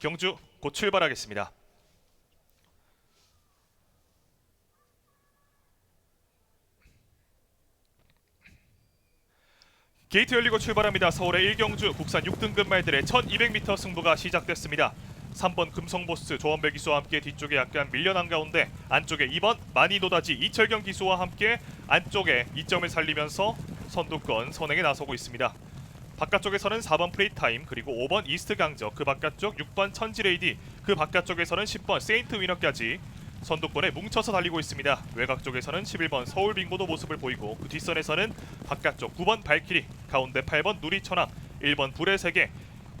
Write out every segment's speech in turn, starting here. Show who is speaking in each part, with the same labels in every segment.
Speaker 1: 경주 곧 출발하겠습니다. 게이트 열리고 출발합니다. 서울의 1경주 국산 6등급 말들의 1200m 승부가 시작됐습니다. 3번 금성보스 조원배 기수와 함께 뒤쪽에 약간 밀려난 가운데 안쪽에 2번 마니노다지 이철경 기수와 함께 안쪽에 2점을 살리면서 선두권 선행에 나서고 있습니다. 바깥쪽에서는 4번 프레이타임 그리고 5번 이스트 강적 그 바깥쪽 6번 천지레이디 그 바깥쪽에서는 10번 세인트 위너까지 선두권에 뭉쳐서 달리고 있습니다. 외곽 쪽에서는 11번 서울 빙고도 모습을 보이고 그 뒷선에서는 바깥쪽 9번 발키리 가운데 8번 누리천왕 1번 불의 세계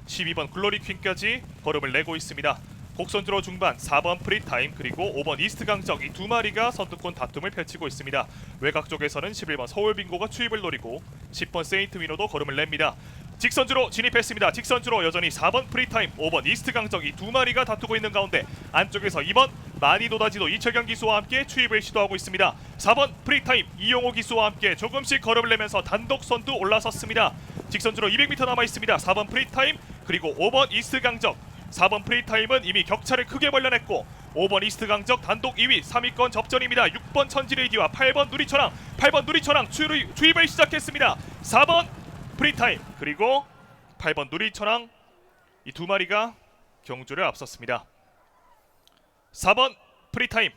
Speaker 1: 12번 글로리 퀸까지 걸음을 내고 있습니다. 곡선주로 중반 4번 프리타임 그리고 5번 이스트 강적 이 두 마리가 선두권 다툼을 펼치고 있습니다. 외곽 쪽에서는 11번 서울 빙고가 추입을 노리고 10번 세인트 위너도 걸음을 냅니다. 직선주로 진입했습니다. 직선주로 여전히 4번 프리타임, 5번 이스트 강적 이두 마리가 다투고 있는 가운데 안쪽에서 2번 마니도다지도 이철경 기수와 함께 추입을 시도하고 있습니다. 4번 프리타임 이용호 기수와 함께 조금씩 걸음을 내면서 단독 선두 올라섰습니다. 직선주로 200m 남아 있습니다. 4번 프리타임 그리고 5번 이스트 강적 4번 프리타임은 이미 격차를 크게 벌려냈고 5번 이스트 강적 단독 2위 3위권 접전입니다. 6번 천지레이디와 8번 누리천왕 8번 누리천왕 추입, 추입을 시작했습니다. 4번 프리타임 그리고 8번 누리천왕 이 두 마리가 경주를 앞섰습니다. 4번 프리타임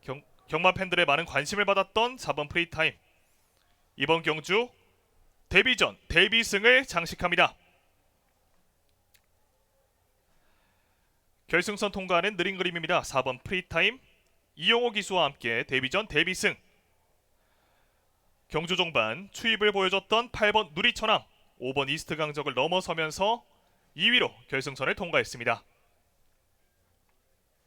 Speaker 1: 경, 경마 팬들의 많은 관심을 받았던 4번 프리타임 이번 경주 데뷔전 데뷔승을 장식합니다. 결승선 통과하는 느린 그림입니다. 4번 프리타임 이용호 기수와 함께 데뷔전 데뷔승 경주 종반 추입을 보여줬던 8번 누리천왕 5번 이스트 강적을 넘어서면서 2위로 결승선을 통과했습니다.